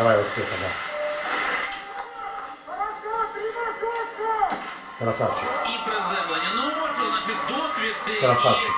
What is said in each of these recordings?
Давай успеха, да. Красавчик. И приземлення. Ну, отже, значить, досвід. Красавчик.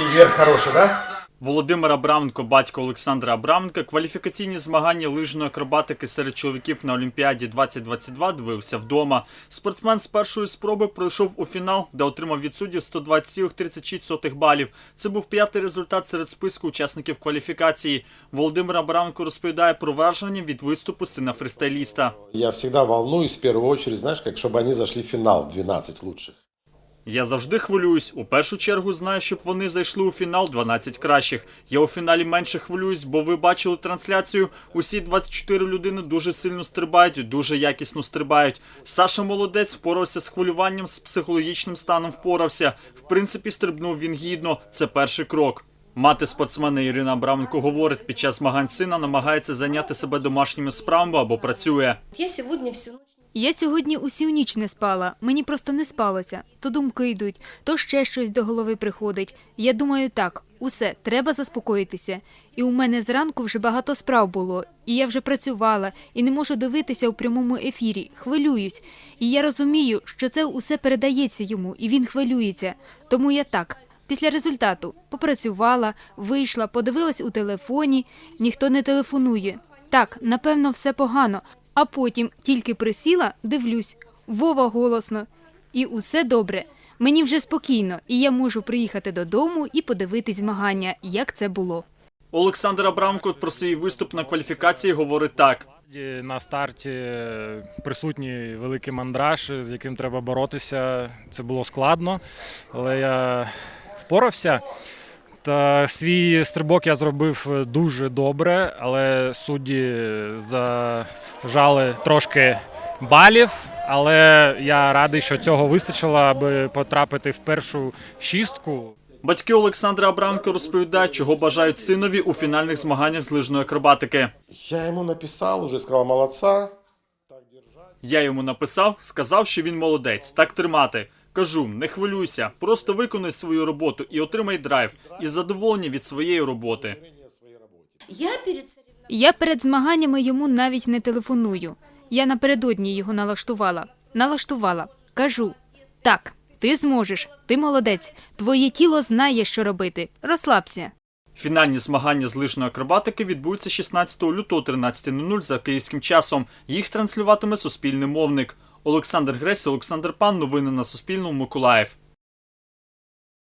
И вверх хороший, да? Володимир Абраменко, батько Олександра Абраменка, кваліфікаційні змагання лижної акробатики серед чоловіків на Олімпіаді 2022 дивився вдома. Спортсмен з першої спроби пройшов у фінал, де отримав від суддів 120,36 балів. Це був п'ятий результат серед списку учасників кваліфікації. Володимир Абраменко розповідає про враження від виступу сина фристайліста. Я всегда волнуюсь в первую очередь, знаешь, как чтобы они зашли в финал 12 лучших. Я завжди хвилююсь. У першу чергу знаю, щоб вони зайшли у фінал 12 кращих. Я у фіналі менше хвилююсь, бо ви бачили трансляцію. Усі 24 людини дуже сильно стрибають, дуже якісно стрибають. Саша молодець впорався з хвилюванням, з психологічним станом впорався. В принципі, стрибнув він гідно. Це перший крок. Мати спортсмена Ірина Абраменко говорить, під час змагань сина намагається зайняти себе домашніми справами або працює. Я сегодня всю ночь Я сьогодні усю ніч не спала, мені просто не спалося. То думки йдуть, то ще щось до голови приходить. Я думаю, так, усе, треба заспокоїтися. І у мене зранку вже багато справ було, і я вже працювала, і не можу дивитися у прямому ефірі. Хвилююсь. І я розумію, що це усе передається йому, і він хвилюється. Тому я так. Після результату попрацювала, вийшла, подивилась у телефоні, ніхто не телефонує. Так, напевно, все погано. А потім тільки присіла, дивлюсь, Вова голосно. І усе добре. Мені вже спокійно, і я можу приїхати додому і подивитись змагання, як це було. Олександр Абраменко про свій виступ на кваліфікації говорить так. На старті присутній великий мандраж, з яким треба боротися. Це було складно, але я впорався. Та свій стрибок я зробив дуже добре, але судді зажали трошки балів. Але я радий, що цього вистачило, аби потрапити в першу шістку. Батьки Олександра Абраменко розповідають, чого бажають синові у фінальних змаганнях з лижної акробатики. Я ему написал уже, сказал, молодца. Я йому написав, сказав, що він молодець, так тримати. Кажу, не хвилюйся, просто виконай свою роботу і отримай драйв і задоволення від своєї роботи. я перед Я перед змаганнями йому навіть не телефоную. Я напередодні його налаштувала. Налаштувала. Кажу: так, ти зможеш, ти молодець, твоє тіло знає, що робити. Розслабся. Фінальні змагання з лижної акробатики відбудуться 16 лютого 13.00 за київським часом. Їх транслюватиме суспільний мовник. Олександр Гресь, Олександр Пан. Новини на Суспільному. Миколаїв.